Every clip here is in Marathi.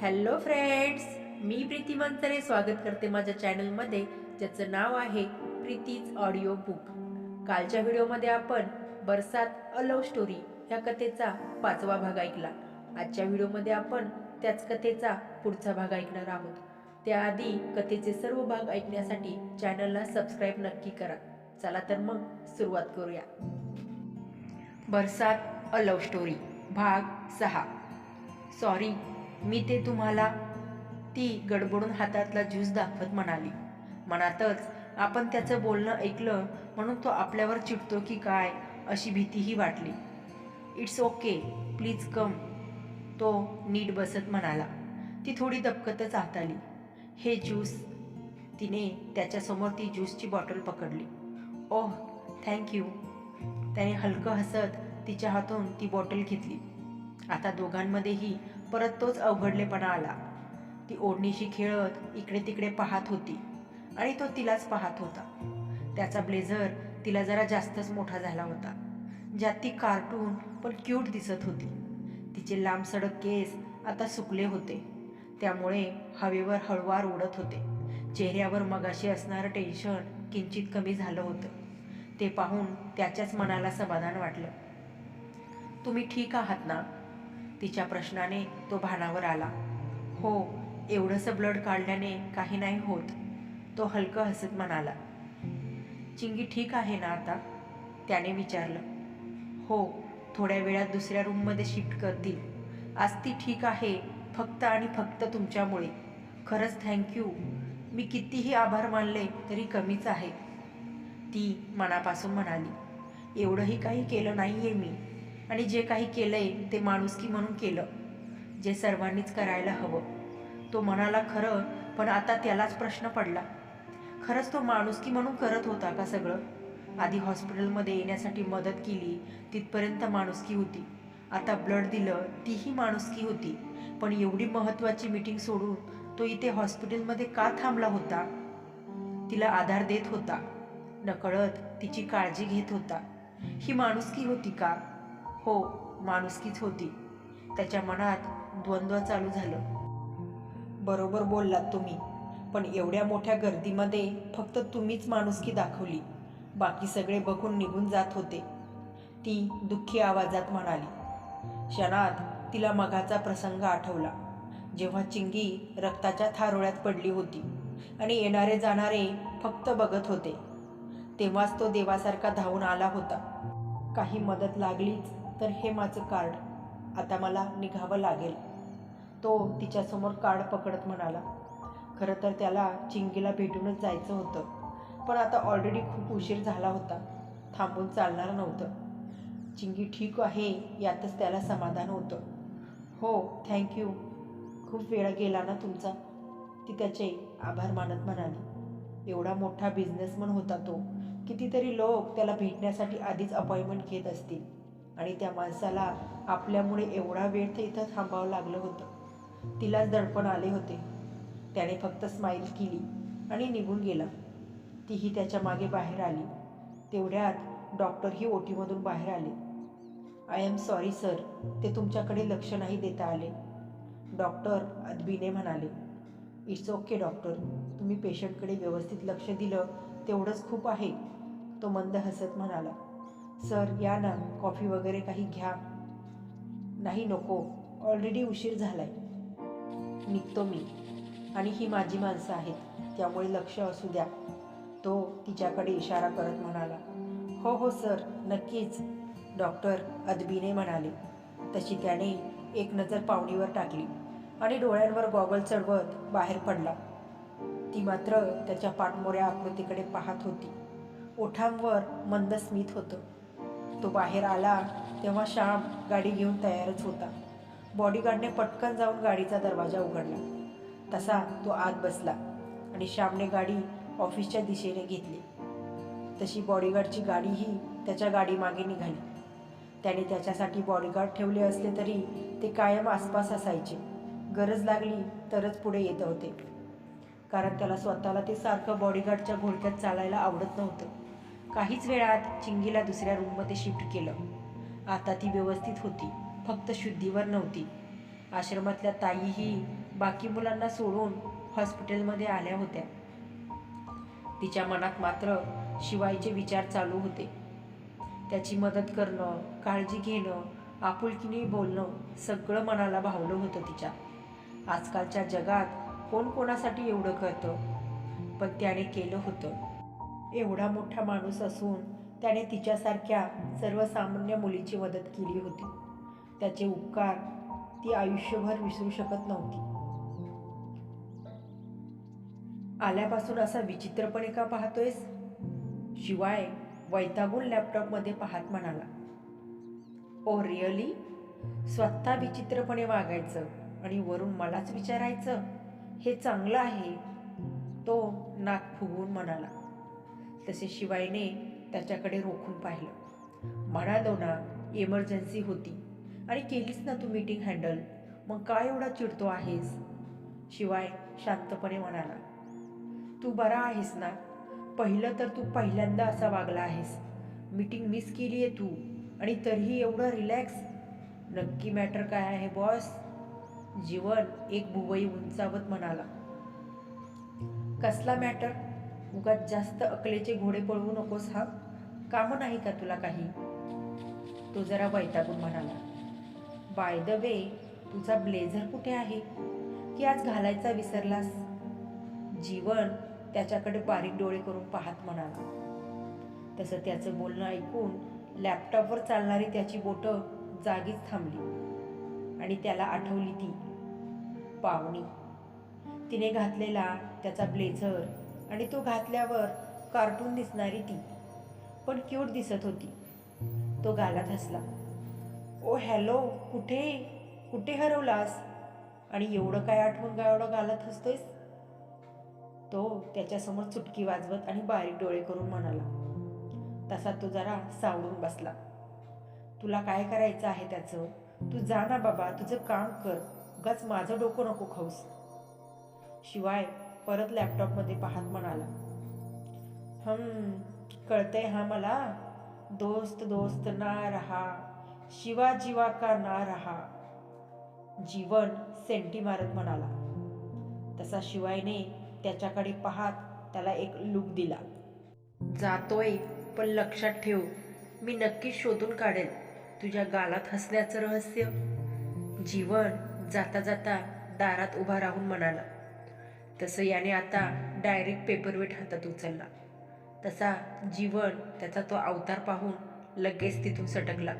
हॅलो फ्रेंड्स मी प्रीती मंचरे स्वागत करते माझ्या चॅनलमध्ये ज्याचं नाव आहे प्रीतीज ऑडिओ बुक कालच्या व्हिडिओमध्ये आपण बरसात अ लव्ह स्टोरी ह्या कथेचा पाचवा भाग ऐकला. आजच्या व्हिडिओमध्ये आपण त्याच कथेचा पुढचा भाग ऐकणार आहोत. त्याआधी कथेचे सर्व भाग ऐकण्यासाठी चॅनलला सबस्क्राईब नक्की करा. चला तर मग सुरुवात करूया. बरसात अ लव्ह स्टोरी भाग सहा. सॉरी मी ते तुम्हाला ती गडबडून हातातला ज्यूस दाखवत म्हणाली. मनातच आपण त्याचं बोलणं ऐकलं म्हणून तो आपल्यावर चिडतो की काय अशी भीतीही वाटली. इट्स ओके प्लीज कम तो नीट बसत म्हणाला. ती थोडी दबकतच आत आली हे ज्यूस तिने त्याच्यासमोर ती ज्यूसची बॉटल पकडली. ओह थँक्यू त्याने हलकं हसत तिच्या हातून ती बॉटल घेतली. आता दोघांमध्येही परत तोच अवघडलेपणा आला. ती ओढणीशी खेळत इकडे तिकडे पाहत होती आणि तो तिलाच पाहत होता. त्याचा ब्लेझर तिला जरा जास्तच मोठा झाला होता. ज्यात ती कार्टून पण क्यूट दिसत होती. तिचे लांब सडक केस आता सुकले होते. त्यामुळे हवेवर हळवार उडत होते. चेहऱ्यावर मगाशी असणारं टेन्शन किंचित कमी झालं होतं. ते पाहून त्याच्याच मनाला समाधान वाटलं. तुम्ही ठीक आहात ना? तिच्या प्रश्नाने तो भानावर आला. हो एवढंसं ब्लड काढल्याने काही नाही होत तो हलकं हसत म्हणाला. चिंगी ठीक आहे ना आता? त्याने विचारलं. हो थोड्या वेळात दुसऱ्या रूममध्ये शिफ्ट करतील. आज ती ठीक आहे फक्त आणि फक्त तुमच्यामुळे. खरंच थँक्यू मी कितीही आभार मानले तरी कमीच आहे. ती मनापासून म्हणाली. एवढंही काही केलं नाही आहे मी. आणि जे काही केलं आहे ते माणुसकी म्हणून केलं जे सर्वांनीच करायला हवं. तो म्हणाला खरं पण आता त्यालाच प्रश्न पडला. खरंच तो माणुसकी म्हणून करत होता का सगळं? आधी हॉस्पिटलमध्ये येण्यासाठी मदत केली तिथपर्यंत माणुसकी होती. आता ब्लड दिलं तीही माणुसकी होती. पण एवढी महत्त्वाची मीटिंग सोडून तो इथे हॉस्पिटलमध्ये का थांबला होता? तिला आधार देत होता. नकळत तिची काळजी घेत होता. ही माणुसकी होती का? हो माणुसकीच होती. त्याच्या मनात द्वंद्व चालू झालं. बरोबर बोललात तुम्ही पण एवढ्या मोठ्या गर्दीमध्ये फक्त तुम्हीच माणुसकी दाखवली. बाकी सगळे बघून निघून जात होते. ती दुःखी आवाजात म्हणाली क्षणात तिला मगाचा प्रसंग आठवला. जेव्हा चिंगी रक्ताच्या थारोळ्यात पडली होती आणि येणारे जाणारे फक्त बघत होते तेव्हाच तो देवासारखा धावून आला होता. काही मदत लागलीच तर हे माझं कार्ड. आता मला निघावं लागेल. तो तिच्यासमोर कार्ड पकडत म्हणाला. खरं तर त्याला चिंगीला भेटूनच जायचं होतं. पण आता ऑलरेडी खूप उशीर झाला होता. थांबून चालणार नव्हतं. चिंगी ठीक आहे यातच त्याला समाधान होतं. हो थँक्यू खूप वेळ गेला ना तुमचा? ती त्याचे आभार मानत म्हणाली. एवढा मोठा बिझनेसमन होता तो. कितीतरी लोक त्याला भेटण्यासाठी आधीच अपॉइंटमेंट घेत असतील. आणि त्या माणसाला आपल्यामुळे एवढा वेळ तर इथं थांबावं लागलं होतं. तिलाच दडपण आले होते. त्याने फक्त स्माईल केली आणि निघून गेला. तीही त्याच्यामागे बाहेर आली. तेवढ्यात डॉक्टरही ओटीमधून बाहेर आले. आय एम सॉरी सर ते तुमच्याकडे लक्ष नाही देता आले. डॉक्टर अदबीने म्हणाले. इट्स ओके डॉक्टर तुम्ही पेशंटकडे व्यवस्थित लक्ष दिलं तेवढंच खूप आहे. तो मंद हसत म्हणाला. सर या ना कॉफी वगैरे काही घ्या. नाही नको ऑलरेडी उशीर झालाय. निघतो मी. आणि ही माझी माणसं आहेत त्यामुळे लक्ष असू द्या. तो तिच्याकडे इशारा करत म्हणाला हो हो सर नक्कीच. डॉक्टर अदबीने म्हणाले. तशी त्याने एक नजर पावणीवर टाकली आणि डोळ्यांवर गॉगल चढवत बाहेर पडला. ती मात्र त्याच्या पाठमोऱ्या आकृतीकडे पाहत होती. ओठांवर मंद स्मित होतं. तो बाहेर आला तेव्हा श्याम गाडी घेऊन तयारच होता. बॉडीगार्डने पटकन जाऊन गाडीचा दरवाजा उघडला. तसा तो आत बसला आणि श्यामने गाडी ऑफिसच्या दिशेने घेतली. तशी बॉडीगार्डची गाडीही त्याच्या गाडीमागे निघाली. त्याने त्याच्यासाठी बॉडीगार्ड ठेवले असले तरी ते कायम आसपास असायचे. गरज लागली तरच पुढे येत होते. कारण त्याला स्वतःला ते सारखं बॉडीगार्डच्या घोळक्यात चालायला आवडत नव्हतं. काहीच वेळात चिंगीला दुसऱ्या रूममध्ये शिफ्ट केलं. आता ती व्यवस्थित होती. फक्त शुद्धीवर नव्हती. आश्रमातल्या ताईही बाकी मुलांना सोडून हॉस्पिटलमध्ये आल्या होत्या. तिच्या मनात मात्र शिवायचे विचार चालू होते. त्याची मदत करणं काळजी घेणं आपुलकीने बोलणं सगळं मनाला भावलं होतं तिच्या. आजकालच्या जगात कोण कोणासाठी एवढं करतं? पण त्याने केलं होतं. एवढा मोठा माणूस असून त्याने तिच्यासारख्या सर्वसामान्य मुलीची मदत केली होती. त्याचे उपकार ती आयुष्यभर विसरू शकत नव्हती. आल्यापासून असा विचित्रपणे का पाहतोयस? शिवाय वैतागून लॅपटॉपमध्ये पाहत म्हणाला ओ रिअली? स्वतः विचित्रपणे वागायचं आणि वरून मलाच विचारायचं? हे चांगलं आहे. तो नाक फुगवून म्हणाला तसे शिवायने त्याच्याकडे रोखून पाहिलं. म्हणालो ना इमर्जन्सी होती. आणि केलीस ना तू मीटिंग हँडल मग काय एवढा चिडतो आहेस? शिवाय शांतपणे म्हणाला. तू बरा आहेस ना? पहिलं तर तू पहिल्यांदा असा वागला आहेस. मीटिंग मिस केली आहे तू. आणि तरीही एवढं रिलॅक्स नक्की मॅटर काय आहे बॉस जीवन एक भुवई उंचावत म्हणाला. कसला मॅटर उगाच जास्त अकलेचे घोडे पळवू नकोस हा. कामं नाही का तुला काही? तो जरा वैतागून म्हणाला बाय द वे तुझा ब्लेझर कुठे आहे? की आज घालायचा विसरलास? जीवन त्याच्याकडे बारीक डोळे करून पाहत म्हणाला. तसं त्याचं बोलणं ऐकून लॅपटॉपवर चालणारी त्याची बोटं जागीच थांबली आणि त्याला आठवली ती. पावणी तिने घातलेला त्याचा ब्लेझर आणि तो घातल्यावर कार्टून दिसणारी ती. पण क्यूट दिसत होती. तो गालात हसला. ओ हॅलो कुठे? कुठे हरवलास? आणि एवढं काय आठवून का एवढं गालात हसतोयस? तो त्याच्यासमोर चुटकी वाजवत आणि बारीक डोळे करून म्हणाला. तसा तो जरा सावळून बसला. तुला काय करायचं आहे त्याचं? तू जा ना बाबा तुझं काम कर. उगाच माझं डोकं नको खाऊस. शिवाय परत लॅपटॉपमध्ये पाहत म्हणाला. हम कळतंय हा मला. दोस्त दोस्त ना रहा. शिवा जीवा का ना रहा. जीवन सेंटी मारत म्हणाला. तसा शिवायने त्याच्याकडे पाहत त्याला एक लुक दिला. जातोय पण लक्षात ठेव. मी नक्कीच शोधून काढेल. तुझ्या गालात हसण्याचं रहस्य. जीवन जाता जाता दारात उभा राहून म्हणाला. तसं याने आता डायरेक्ट पेपरवेट हातात उचलला. तसा जीवन त्याचा तो अवतार पाहून लगेच तिथून सटकला.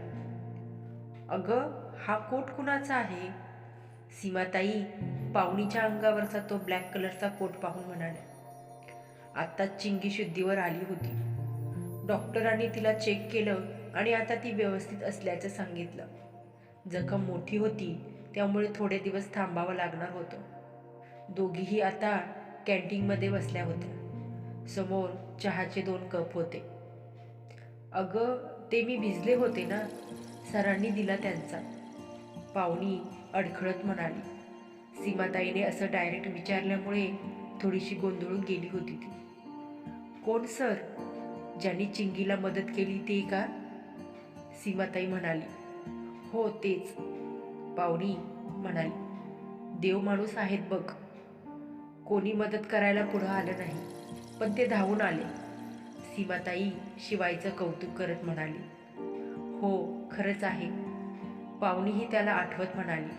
अगं हा कोट कुणाचा आहे? सीमाताई पाहुणीच्या अंगावरचा तो ब्लॅक कलरचा कोट पाहून म्हणाल्या. आत्ताच चिंगी शुद्धीवर आली होती. डॉक्टरांनी तिला चेक केलं आणि आता ती व्यवस्थित असल्याचं सांगितलं. जखम मोठी होती त्यामुळे थोडे दिवस थांबावं लागणार होतं. दोघीही आता कॅन्टीनमध्ये बसल्या होत्या. समोर चहाचे दोन कप होते. अगं ते मी भिजले होते ना? सरांनी दिला त्यांचा. पाहुणी अडखळत म्हणाली. सीमाताईने असं डायरेक्ट विचारल्यामुळे थोडीशी गोंधळून गेली होती ती. कोण सर? ज्यांनी चिंगीला मदत केली ते का? सीमाताई म्हणाली. हो तेच पाहुणी म्हणाली. देव माणूस आहेत बघ. कोणी मदत करायला पुढं आलं नाही पण ते धावून आले. सीमाताई शिवायचं कौतुक करत म्हणाली हो खरंच आहे. पाहुणीही त्याला आठवत म्हणाली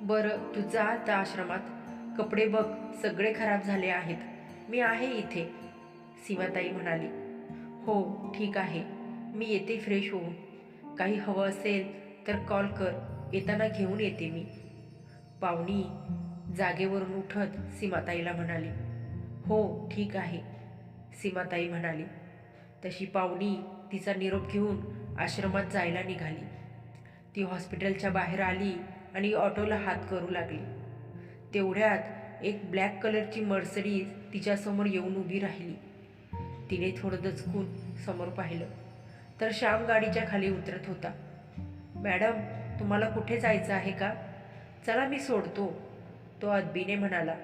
बरं तू जा त्या आश्रमात. कपडे बघ सगळे खराब झाले आहेत. मी आहे इथे. सीमाताई म्हणाली हो ठीक आहे. मी येते फ्रेश होऊन. काही हवं असेल तर कॉल कर. येताना घेऊन येते मी. पाहुणी जागेवरून उठत सीमाताईला म्हणाली हो ठीक आहे. सीमाताई म्हणाली तशी पाहुणी तिचा निरोप घेऊन आश्रमात जायला निघाली. ती हॉस्पिटलच्या बाहेर आली आणि ऑटोला हात करू लागली. तेवढ्यात एक ब्लॅक कलरची मर्सडीज तिच्यासमोर येऊन उभी राहिली. तिने थोडं दचकून समोर पाहिलं तर श्याम गाडीच्या खाली उतरत होता. मॅडम तुम्हाला कुठे जायचं आहे का? चला मी सोडतो. तो अदबीने म्हणाला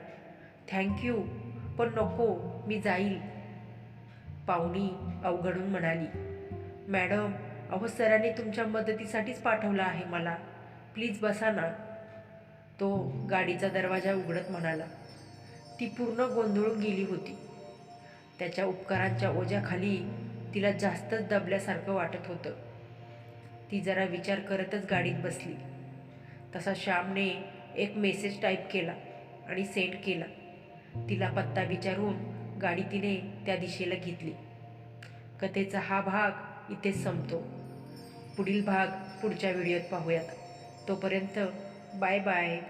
थँक्यू पण नको मी जाईल. पाहुणी अवघडून म्हणाली मॅडम अहो सरांनी तुमच्या मदतीसाठीच पाठवलं आहे मला. प्लीज बसा ना. तो गाडीचा दरवाजा उघडत म्हणाला. ती पूर्ण गोंधळून गेली होती. त्याच्या उपकारांच्या ओझ्याखाली तिला जास्तच दबल्यासारखं वाटत होतं. ती जरा विचार करतच गाडीत बसली. तसा श्यामने एक मेसेज टाईप केला आणि सेंड केला. तिला पत्ता विचारून गाडी तिने त्या दिशेला घेतली. कथेचा हा भाग इथेच संपतो. पुढील भाग पुढच्या व्हिडिओत पाहूयात. तोपर्यंत बाय बाय.